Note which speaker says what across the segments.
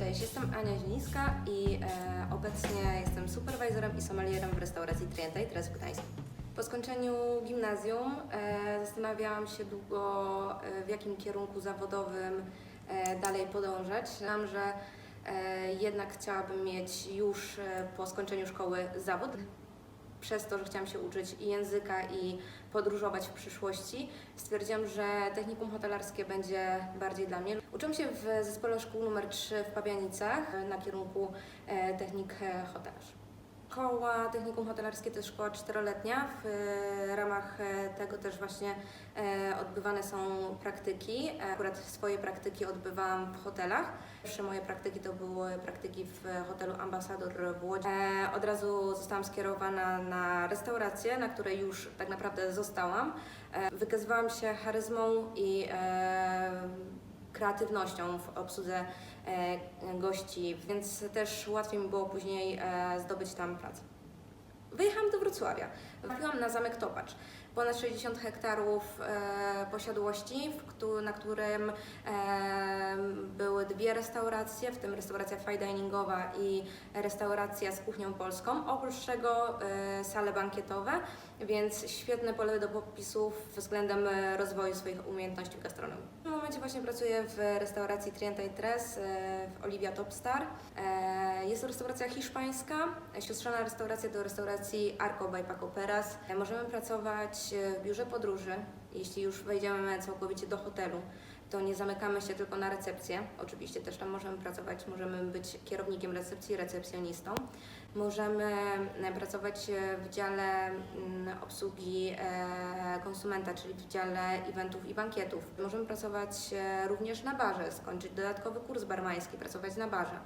Speaker 1: Cześć, jestem Ania Zielińska i e, obecnie jestem superwajzorem i sommelierem w restauracji Trienta i Tres w Gdańsku. Po skończeniu gimnazjum e, zastanawiałam się długo, e, w jakim kierunku zawodowym e, dalej podążać. Znam, że e, jednak chciałabym mieć już e, po skończeniu szkoły zawód. Przez to, że chciałam się uczyć i języka i podróżować w przyszłości, stwierdziłam, że technikum hotelarskie będzie bardziej dla mnie. Uczyłam się w zespole szkół numer 3 w Pabianicach na kierunku e, technik e, hotelarz. Szkoła Technikum Hotelarskie to jest szkoła czteroletnia. W e, ramach e, tego też właśnie e, odbywane są praktyki. Akurat swoje praktyki odbywałam w hotelach. Pierwsze moje praktyki to były praktyki w hotelu Ambasador w Łodzi. Od razu zostałam skierowana na restaurację, na której już tak naprawdę zostałam. Wykazywałam się charyzmą i kreatywnością w obsłudze e, gości, więc też łatwiej mi było później e, zdobyć tam pracę. Wyjechałam do Wrocławia. Trafiłam na zamek Topacz. Ponad 60 hektarów e, posiadłości, któ- na którym e, były dwie restauracje, w tym restauracja fine diningowa i restauracja z kuchnią polską. Oprócz tego e, sale bankietowe, więc świetne pole do popisów względem rozwoju swoich umiejętności w gastronomii. W tym momencie właśnie pracuję w restauracji Trienta i Tres e, w Olivia Topstar. E, Jest to restauracja hiszpańska, siostrzana restauracja do restauracji Arco by Paco Peras. E, Możemy pracować e, w biurze podróży, jeśli już wejdziemy całkowicie do hotelu. To nie zamykamy się tylko na recepcję. Oczywiście też tam możemy pracować, możemy być kierownikiem recepcji, recepcjonistą. Możemy e, pracować w dziale mm, obsługi konsumenta, czyli w dziale eventów i bankietów. Możemy pracować również na barze, skończyć dodatkowy kurs barmański, pracować na barze.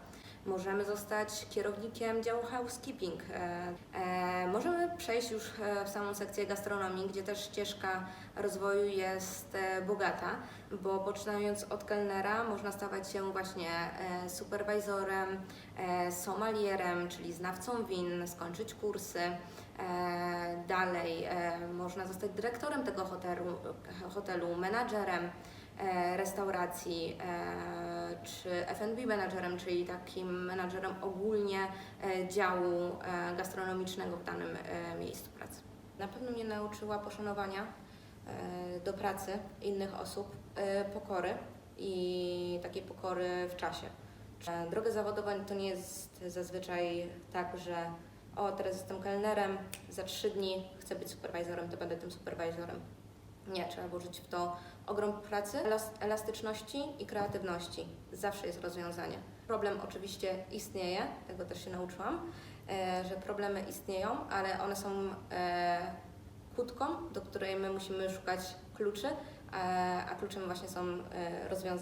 Speaker 1: Możemy zostać kierownikiem działu housekeeping. E, e, możemy przejść już e, w samą sekcję gastronomii, gdzie też ścieżka rozwoju jest bogata, bo poczynając od kelnera można stawać się właśnie superwajzorem, sommelierem, czyli znawcą win, skończyć kursy. Dalej można zostać dyrektorem tego hotelu, hotelu menadżerem restauracji e, czy F&B menadżerem, czyli takim menadżerem ogólnie e, działu e, gastronomicznego w danym e, miejscu pracy. Na pewno mnie nauczyła poszanowania e, do pracy innych osób, e, pokory i takiej pokory w czasie. E, Droga zawodowa to nie jest zazwyczaj tak, że o, teraz jestem kelnerem, za trzy dni chcę być superwajzorem, to będę tym superwajzorem. Nie, trzeba włożyć w to ogrom pracy, elas- elastyczności i kreatywności. Zawsze jest rozwiązanie. Problem oczywiście istnieje, tego też się nauczyłam, e, że problemy istnieją, ale one są e, kłódką, do której my musimy szukać kluczy, a kluczem właśnie są e, rozwiązania.